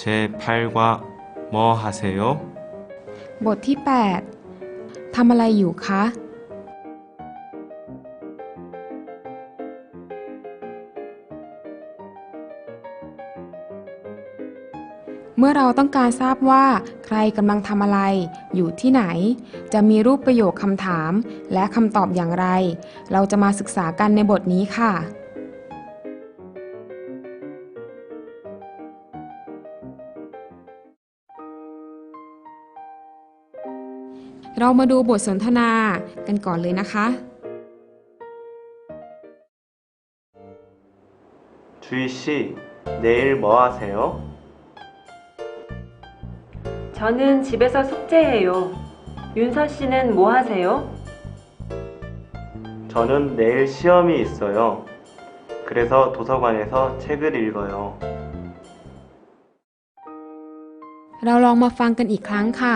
제8과 뭐 하세 요? บทที่ 8 ทำอะไรอยู่คะ เมื่อเราต้องการทราบว่า ใครกำลังทำอะไร อยู่ที่ไหน จะมีรูปประโยคคำถาม และคำตอบอย่างไร เราจะมาศึกษากันในบทนี้ค่ะ เรามาดูบทสนทนากันก่อนเลยนะคะ 주희 씨, 내일 뭐 하세요? 저는 집에서 숙제해요. 윤서 씨는 뭐 하세요? 저는 내일 시험이 있어요. 그래서 도서관에서 책을 읽어요. เราลองมาฟังกันอีกครั้งค่ะ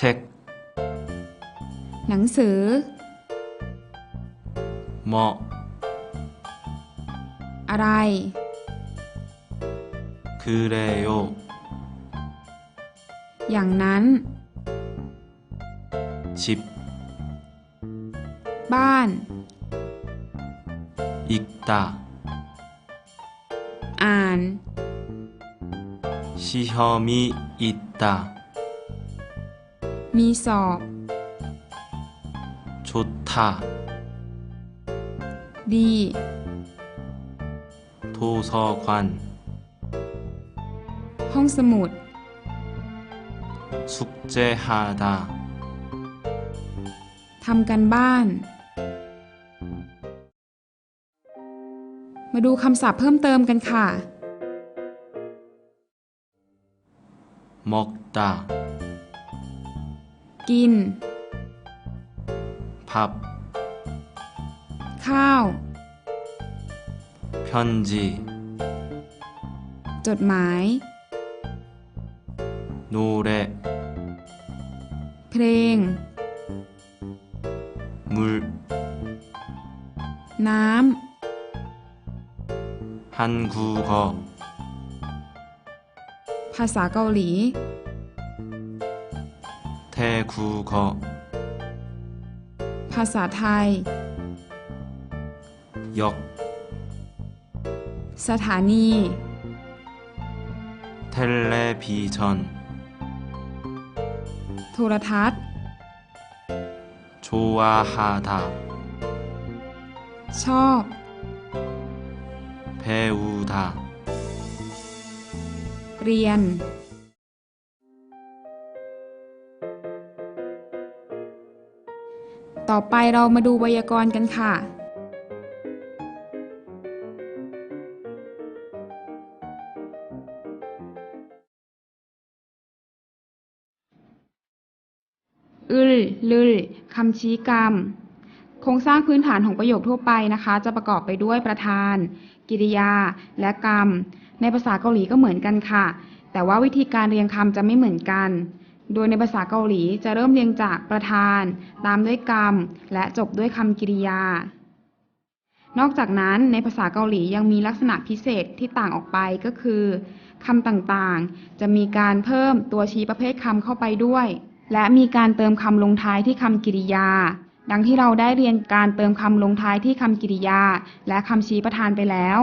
책, หนังสือ 뭐, อะไร 그래요. อย่างนั้น 집, บ้าน 읽다. อ่าน 시험이 있다. มีสอบ 좋다. ดี 도서관, ห้องสมุด 숙제하다. ทำกันบ้าน มาดูคำศัพท์เพิ่มเติมกันค่ะ 먹다. กิน 밥, ข้าว 편지, จดหมาย 노래, เพลง 물, น้ำ 한국어, ภาษาเกาหลี 태국어, ภาษาไทย 역, สถานี 텔레비전, โทรทัศน์ 좋아하다, ชอบ 배우다, เรียน ต่อไปเรามาดูไวยากรณ์กันค่ะ อึลลึลคำชี้กรรม โครงสร้างพื้นฐานของประโยคทั่วไปนะคะ จะประกอบไปด้วยประธาน กิริยา และกรรม ในภาษาเกาหลีก็เหมือนกันค่ะ แต่ว่าวิธีการเรียงคำจะไม่เหมือนกัน โดยในภาษาเกาหลีจะเริ่มเรียงจากประธาน ตามด้วยกรรม และจบด้วยคำกริยา นอกจากนั้นในภาษาเกาหลียังมีลักษณะพิเศษที่ต่างออกไปก็คือคำต่างๆ จะมีการเพิ่มตัวชี้ประเภทคำเข้าไปด้วย และมีการเติมคำลงท้ายที่คำกริยา ดังที่เราได้เรียนการเติมคำลงท้ายที่คำกริยา และคำชี้ประธานไปแล้ว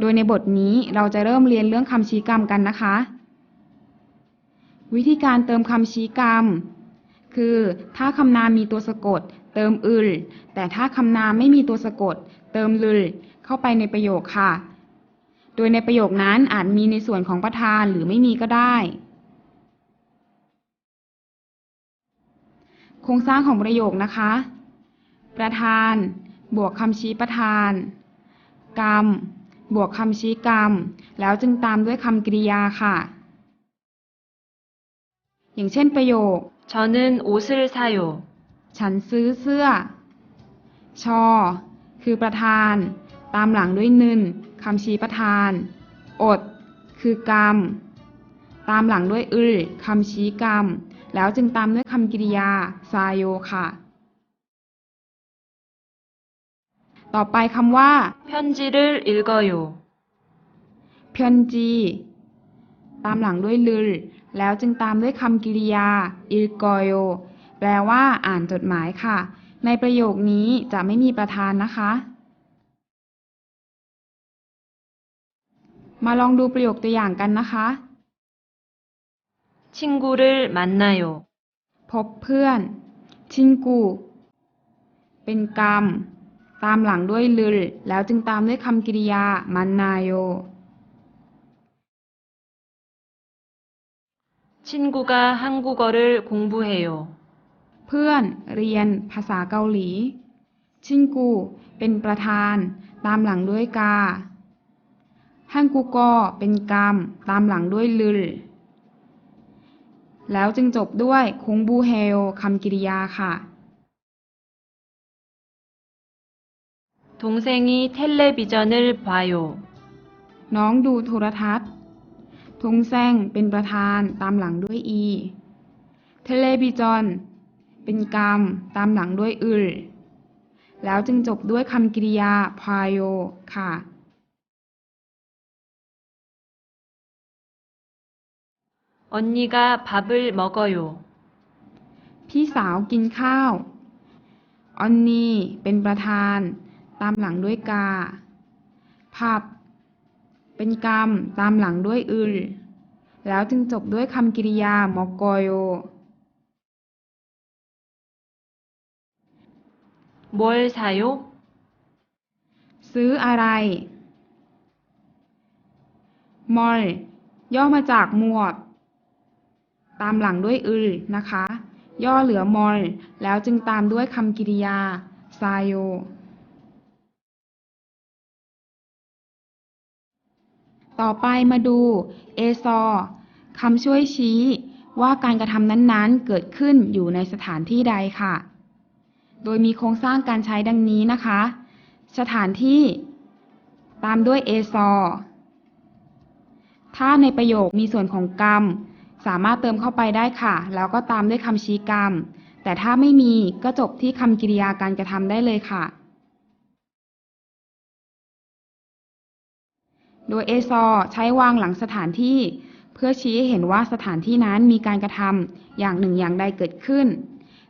โดยในบทนี้เราจะเริ่มเรียนเรื่องคำชี้กรรมกันนะคะ วิธีการเติมคำชี้กรรม คือถ้าคำนามมีตัวสะกด เติมอึล แต่ถ้าคำนามไม่มีตัวสะกด เติมลึลเข้าไปในประโยคค่ะ โดยในประโยคนั้นอาจมีในส่วนของประธานหรือไม่มีก็ได้ โครงสร้างของประโยคนะคะ ประธาน บวกคำชี้ประธาน กรรม บวกคำชี้กรรม แล้วจึงตามด้วยคำกริยาค่ะ อย่างเช่นประโยค 저는 옷을 사요. ฉันซื้อเสื้อ ชอ คือประธาน ตามหลังด้วยนึนคำชี้ประธาน อด คือกรรม ตามหลังด้วยอึลคำชี้กรรม แล้วจึงตามด้วยคำกริยา ซาโยค่ะ ต่อไปคำว่า 편지를 읽어요. เพียนจี ตามหลังด้วยลึล แล้วจึงตามด้วยคำกริยา อิลกอยโย แปลว่าอ่านจดหมายค่ะ ในประโยคนี้จะไม่มีประธานนะคะ มาลองดูประโยคตัวอย่างกันนะคะ 친구를 만나요. พบเพื่อน ชินกู เป็นกรรม ตามหลังด้วยลึล แล้วจึงตามด้วยคำกริยา มันนายโย 친구가 한국어를 공부해요. เพื่อนเรียนภาษาเกาหลี ชินกู เป็นประธาน ตามหลังด้วยกา ฮันกูกอเป็นกรรม ตามหลังด้วยลึล แล้วจึงจบด้วยคงบูเฮโอคำกริยาค่ะ 동생이 텔레비전을 봐요. น้องดูโทรทัศน์ ทงแซงเป็นประธานตามหลังด้วยอี เทเลบิจอน เป็นกรรม ตามหลังด้วยอึล แล้วจึงจบด้วยคำกริยา พายโย ค่ะ 언니가 밥을 먹어요. พี่สาวกินข้าว ออนนี เป็นประธาน ตามหลังด้วยกา ผับ เป็นกรรม ตามหลังด้วยอึล แล้วจึงจบด้วยคำกริยามอกโย 뭘 사요? ซื้ออะไร มอล ย่อมาจากหมวด ตามหลังด้วยอึลนะคะ ย่อเหลือมอล แล้วจึงตามด้วยคำกริยา ซาโย ต่อไปมาดูเอซอคำช่วยชี้ว่าการกระทำนั้นๆ เกิดขึ้นอยู่ในสถานที่ใดค่ะ โดยมีโครงสร้างการใช้ดังนี้นะคะ สถานที่ ตามด้วยเอซอถ้าในประโยคมีส่วนของกรรม สามารถเติมเข้าไปได้ค่ะ แล้วก็ตามด้วยคำชี้กรรม แต่ถ้าไม่มีก็จบที่คำกริยาการกระทำได้เลยค่ะ โดยเอซอใช้วางหลังสถานที่ เพื่อชี้ให้เห็นว่าสถานที่นั้นมีการกระทำอย่างหนึ่งอย่างใดเกิดขึ้น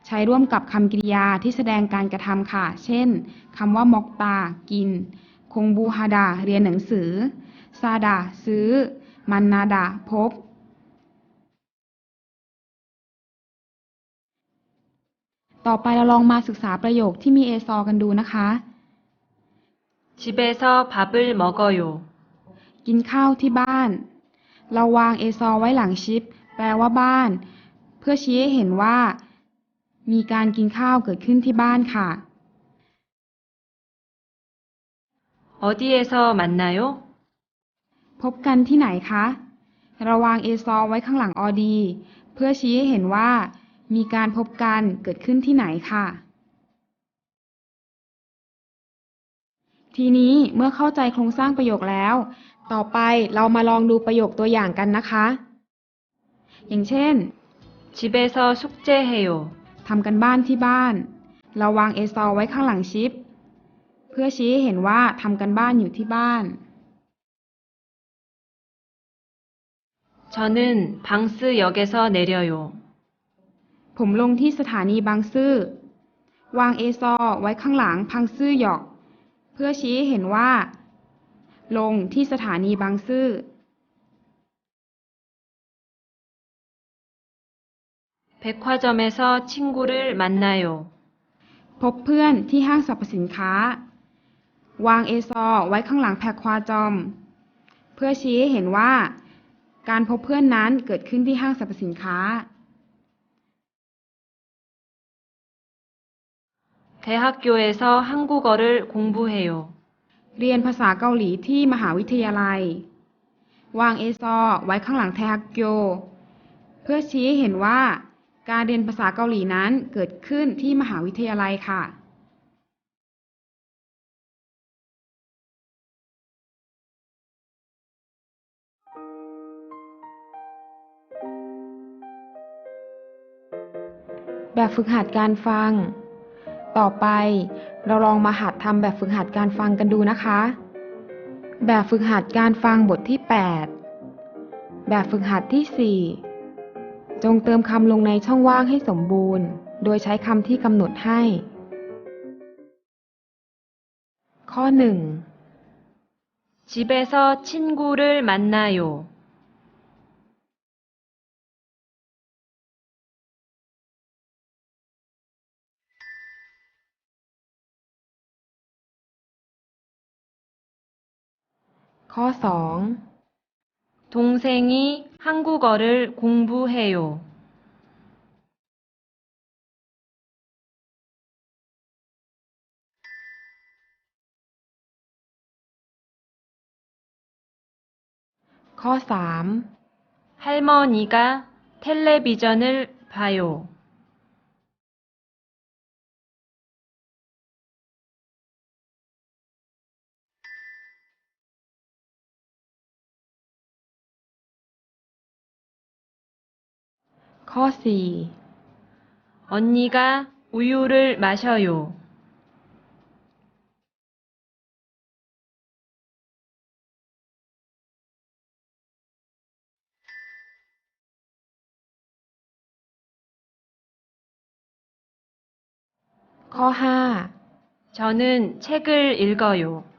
ใช้ร่วมกับคำกริยาที่แสดงการกระทำค่ะ เช่นคำว่ามอกตา กิน คงบูฮาดา เรียนหนังสือ ซาดา ซื้อ มันนาดา พบ ต่อไปเราลองมาศึกษาประโยคที่มีเอซอกันดูนะคะ 집에서 밥을 먹어요. กินข้าวที่บ้าน เราวางเอซอไว้หลังชิป แปลว่าบ้าน เพื่อชี้ให้เห็นว่า มีการกินข้าวเกิดขึ้นที่บ้านค่ะ 어디에서 만나요? พบกันที่ไหนคะ เราวางเอซอไว้ข้างหลังออดี เพื่อชี้ให้เห็นว่า มีการพบกันเกิดขึ้นที่ไหนค่ะ ทีนี้เมื่อเข้าใจโครงสร้างประโยคแล้ว ต่อไปเรามาลองดูประโยคตัวอย่างกันนะคะ อย่างเช่น 집에서 숙제해요. ทำกันบ้านที่บ้าน เราวางเอซอไว้ข้างหลังชิป เพื่อชี้ให้เห็นว่าทำกันบ้านอยู่ที่บ้าน 저는 방스역에서 내려요. ผมลงที่สถานีบางซื่อ วางเอซอไว้ข้างหลังพังซื่อหยอก เพื่อชี้ให้เห็นว่า ลงที่สถานีบางซื่อ 백화점에서 친구를 만나요. พบเพื่อนที่ห้างสรรพสินค้า วางเอซอไว้ข้างหลังแพคควาจอม เพื่อชี้ให้เห็นว่า การพบเพื่อนนั้นเกิดขึ้นที่ห้างสรรพสินค้า 대학교에서 한국어를 공부해요. เรียนภาษาเกาหลีที่มหาวิทยาลัย วางเอซอไว้ข้างหลังแทฮักโย เพื่อชี้ให้เห็นว่า การเรียนภาษาเกาหลีนั้นเกิดขึ้นที่มหาวิทยาลัยค่ะ แบบฝึกหัดการฟัง ต่อไป เราลองมาหัดทำแบบฝึกหัดการฟังกันดูนะคะ แบบฝึกหัดการฟังบทที่ 8 แบบฝึกหัดที่ 4 จงเติมคำลงในช่องว่างให้สมบูรณ์ โดยใช้คำที่กำหนดให้ ข้อ 1 집에서 친구를 만나요. 거성 동생이 한국어를 공부해요. 거 3. 할머니가 텔레비전을 봐요. 커세이. 언니가 우유를 마셔요. 커하, 저는 책을 읽어요.